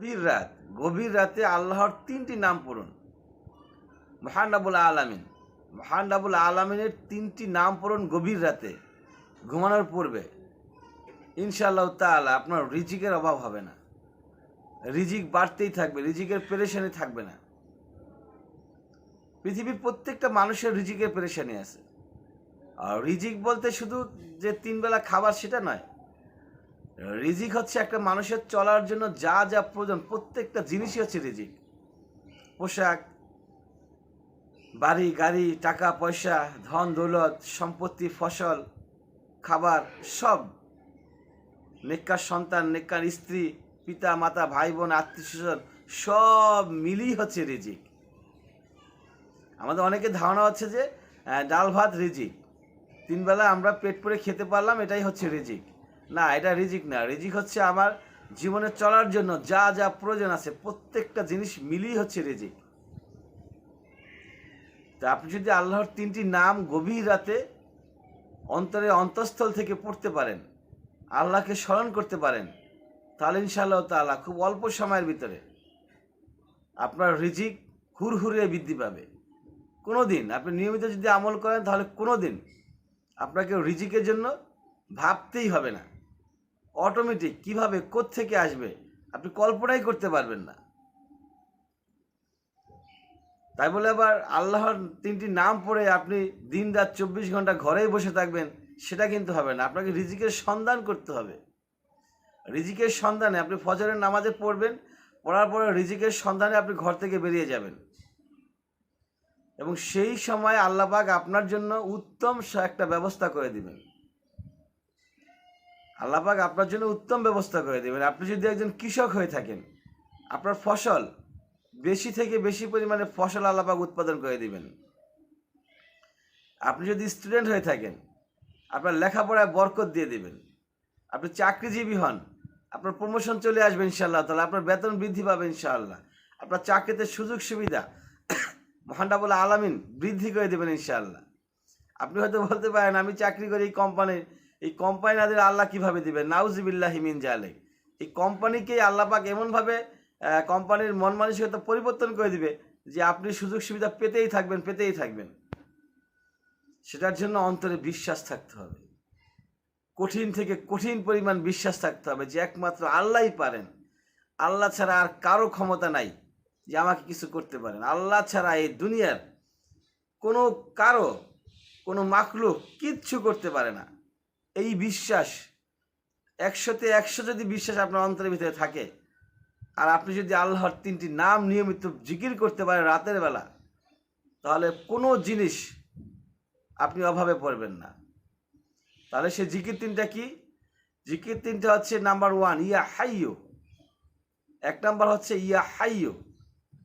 গভীর রাত, গভীর রাতে আল্লাহর তিনটি নাম পড়ুন। মহানাবুল আলামিন মহানাবুল আলামিনের তিনটি নাম পড়ুন গভীর রাতে, ঘুমানোর পূর্বে। ইনশাআল্লাহ তাআলা আপনার রিজিকের অভাব হবে না। রিজিক বাড়তেই থাকবে, রিজিকের পেরেশানি থাকবে না। পৃথিবীর প্রত্যেকটা মানুষের রিজিকের পেরেশানি আছে। আর রিজিক বলতে শুধু যে তিন বেলা খাবার সেটা নয় রিজিক হচ্ছে একটা মানুষের চলার জন্য যা যা প্রয়োজন, প্রত্যেকটা জিনিসই হচ্ছে রিজিক। পোশাক, বাড়ি, গাড়ি, টাকা, পয়সা, ধন, দৌলত, সম্পত্তি, ফসল, খাবার, সব। নেককার সন্তান, নেককার স্ত্রী, পিতা, মাতা, ভাই, বোন, আত্মীয় স্বজন, সব মিলিয়ে হচ্ছে রিজিক। আমাদের অনেকে ধারণা হচ্ছে যে ডাল ভাত রিজিক। তিনবেলা আমরা পেট পুরে খেতে পারলাম, এটাই হচ্ছে রিজিক। না, এটা রিজিক না। রিজিক হচ্ছে আমার জীবনে চলার জন্য যা যা প্রয়োজন আছে, প্রত্যেকটা জিনিস মিলিয়ে হচ্ছে রিজিক। তা আপনি যদি আল্লাহর তিনটি নাম গভীর রাতে অন্তরে অন্তঃস্থল থেকে পড়তে পারেন, আল্লাহকে স্মরণ করতে পারেন, তাহলে ইনশাআল্লাহ তাআলা খুব অল্প সময়ের ভিতরে আপনার রিজিক হুরহুরে বৃদ্ধি পাবে। কোনো দিন আপনি নিয়মিত যদি আমল করেন, তাহলে কোনো দিন আপনাকে রিজিকের জন্য ভাবতেই হবে না। অটোমেটিক কীভাবে থেকে আসবে? আপনি কল্পনাই করতে পারবেন না। তাই বলে আবার আল্লাহর তিনটি নাম পড়ে আপনি দিন রাত চব্বিশ ঘণ্টা ঘরেই বসে থাকবেন, সেটা কিন্তু হবে না। আপনাকে রিজিকের সন্ধান করতে হবে। রিজিকের সন্ধানে আপনি ফজরের নামাজে পড়বেন, পড়ার পরে রিজিকের সন্ধানে আপনি ঘর থেকে বেরিয়ে যাবেন। এবং সেই সময় আল্লাপাক আপনার জন্য উত্তম একটা ব্যবস্থা করে দিবেন। আল্লাপাক আপনার জন্য উত্তম ব্যবস্থা করে দেবেন। আপনি যদি একজন কৃষক হয়ে থাকেন, আপনার ফসল বেশি থেকে বেশি পরিমাণে ফসল আল্লাপাক উৎপাদন করে দিবেন। আপনি যদি স্টুডেন্ট হয়ে থাকেন, আপনার লেখাপড়ায় বরকত দিয়ে দিবেন। আপনি চাকরিজীবী হন, আপনার প্রমোশন চলে আসবে ইনশাআল্লাহ তাহলে আপনার বেতন বৃদ্ধি পাবে ইনশাআল্লাহ। আপনার চাকরিতে সুযোগ সুবিধা মহানটা বলে আলামিন বৃদ্ধি করে দেবেন ইনশাআল্লাহ। আপনি হয়তো বলতে পারেন, আমি চাকরি করি এই কোম্পানির এই কোম্পানি না দিলে আল্লাহ কীভাবে দিবেন? নাউজিবিল্লাহ হিমিন জালে এই কোম্পানিকে আল্লাহ পাক এমনভাবে কোম্পানির মন মানসিকতা পরিবর্তন করে দিবে যে আপনি সুযোগ সুবিধা পেতেই থাকবেন পেতেই থাকবেন। সেটার জন্য অন্তরে বিশ্বাস থাকতে হবে। কঠিন থেকে কঠিন পরিমাণ বিশ্বাস থাকতে হবে যে একমাত্র আল্লাহই পারেন। আল্লাহ ছাড়া আর কারও ক্ষমতা নাই যে আমাকে কিছু করতে পারেন। আল্লাহ ছাড়া এই দুনিয়ার কোনো কারও, কোনো মাকলুক কিচ্ছু করতে পারে না। এই বিশ্বাস, একশোতে একশো যদি বিশ্বাস আপনার অন্তরের ভিতরে থাকে, আর আপনি যদি আল্লাহর তিনটি নাম নিয়মিত জিকির করতে পারেন রাতের বেলা, তাহলে কোনো জিনিস আপনি অভাবে পড়বেন না। তাহলে সে জিকির তিনটা কি? জিকির তিনটা হচ্ছে নাম্বার ওয়ান, ইয়া হাইয়ো এক নাম্বার হচ্ছে ইয়া হাইয়ো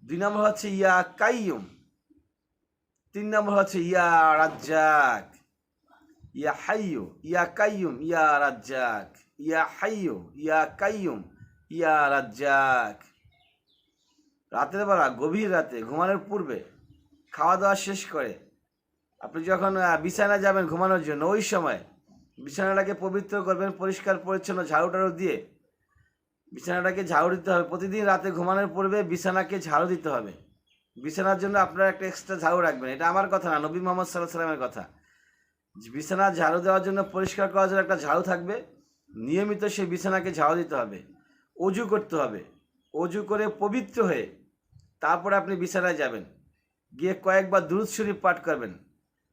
দুই নম্বর হচ্ছে ইয়া কাইয়ুম তিন নম্বর হচ্ছে ইয়া রাজ্জাক। ইয়া হাইয়ো ইয়া কাইয়ুম ইয়া রাজ্জাক ইয়া হাইয়ো ইয়া কাইয়ুম ইয়া রাজ্জাক রাতের বেলা গভীর রাতে, ঘুমানোর পূর্বে খাওয়া দাওয়া শেষ করে, আপনি যখন বিছানা যাবেন ঘুমানোর জন্য, ওই সময় বিছানাটাকে পবিত্র করবেন, পরিষ্কার, পরিচ্ছন্ন ঝাড়ু টাড়ু দিয়ে, বিছানাটাকে ঝাড়ু দিতে হবে। প্রতিদিন রাতে ঘুমানোর পূর্বে বিছানাকে ঝাড়ু দিতে হবে। বিছানার জন্য আপনারা একটা এক্সট্রা ঝাড়ু রাখবেন, এটা আমার কথা না, নবী মোহাম্মদ সাল্লাহ সাল্লামের কথা। বিছানা ঝাড়ু দেওয়ার জন্য পরিষ্কার করার জন্য একটা ঝাড়ু থাকবে, নিয়মিত সেই বিছানাকে ঝাড়ু দিতে হবে, অজু করতে হবে, অজু করে পবিত্র হয়ে তারপরে আপনি বিছানায় যাবেন, গিয়ে কয়েকবার দুরুদ শরীফ পাঠ করবেন।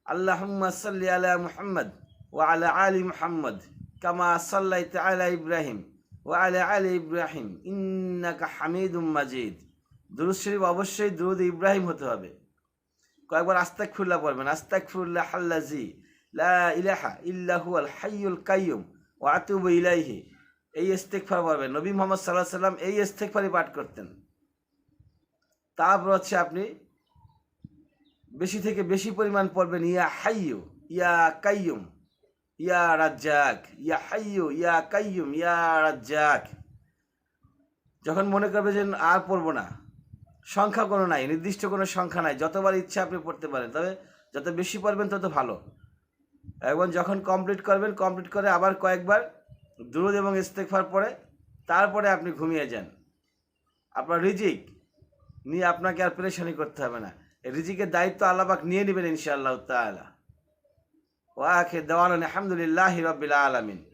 আল্লাহ সাল্লি আলা মুহাম্মদ ও আলা আলী মুহাম্মদ কামা সাল্লাই আলা ইব্রাহিম ও আলা আলী ইব্রাহিম, ইন্নাকা হামিদুম মাজিদ। দুরুদ শরীফ অবশ্যই দুরুদ ইব্রাহিম হতে হবে। কয়েকবার আস্তাক ফুল্লাহ পড়বেন আস্তাক ফুল্লাহ আল্লাজি লা ইলাহা ইল্লাহু আল হাইয়ুল কাইয়ুম ও আতুবু ইলাইহি। এই ইস্তেকফার পড়বেন নবী মোহাম্মদ সাল্লাহ সাল্লাম এই ইস্তেকফারই পাঠ করতেন। তারপর হচ্ছে আপনি বেশি থেকে বেশি পরিমাণ পড়বেন, ইয়া হাইয়ু, ইয়া কাইয়ুম, ইয়া রাজ্জাক, ইয়া হাইয়ু, ইয়া কাইয়ুম, ইয়া রাজ্জাক। যখন মনে করবে যে আর পড়ব না, সংখ্যা কোনো নাই, নির্দিষ্ট কোনো সংখ্যা নাই, যতবার ইচ্ছা আপনি পড়তে পারেন। তবে যত বেশি পড়বেন তত ভালো। এবং যখন কমপ্লিট করবেন কমপ্লিট করে আবার কয়েকবার দুরুদ এবং ইস্তেকফার পরে তারপরে আপনি ঘুমিয়ে যান। আপনার রিজিক নিয়ে আপনাকে আর পরেশানি করতে হবে না। রিজিকের দায়িত্ব আল্লাহবাক নিয়ে নেবেন ইনশাআল্লাহ তালা ওয়াকে দেওয়ান আলহামদুলিল্লাহ রবিল আলমিন।